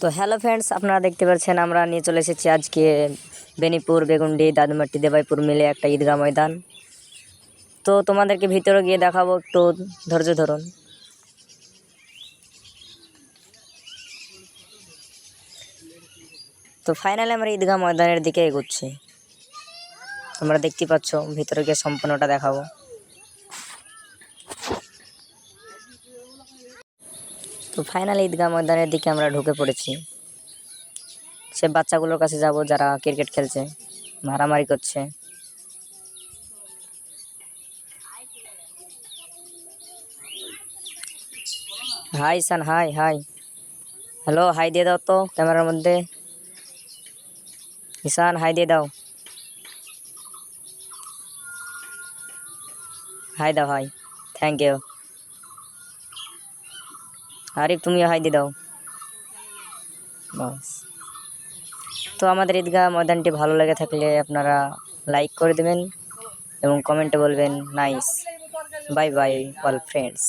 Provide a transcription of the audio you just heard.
তো hello friends আপনারা দেখতে পাচ্ছেন আমরা নিয়ে চলে এসেছি আজকে বেনিপুর, বেগুন্ডি, দাদুমাটি, দেবাইপুর মিলে একটা ঈদগাহ ময়দান। তো তোমাদেরকে ভিতরে গিয়ে দেখাবো একটু ধৈর্য ধরুন। তো ফাইনালি আমরা ঈদগাহ ময়দানের দিকে এগোচ্ছি। তোমরা দেখতে পাচ্ছ, ভিতরে গিয়ে সম্পূর্ণটা দেখাবো। তো ফাইনালি ঈদগাহ ময়দানের দিকে আমরা ঢুকে পড়েছি। সে বাচ্চাগুলোর কাছে যাব যারা ক্রিকেট খেলছে, মারামারি করছে। Hi son hi hi hello hi দিয়ে দাও তো ক্যামেরার মধ্যে। ঈশান হাই দিয়ে দাও। হাই দাও হাই থ্যাংক ইউ আরিফ তুমি হাই দিয়ে দাও। বাস। তো আমাদের ঈদগাহ ময়দানটি ভালো লেগে থাকলে আপনারা লাইক করে দেবেন এবং কমেন্টে বলবেন, nice. Bye bye, all friends.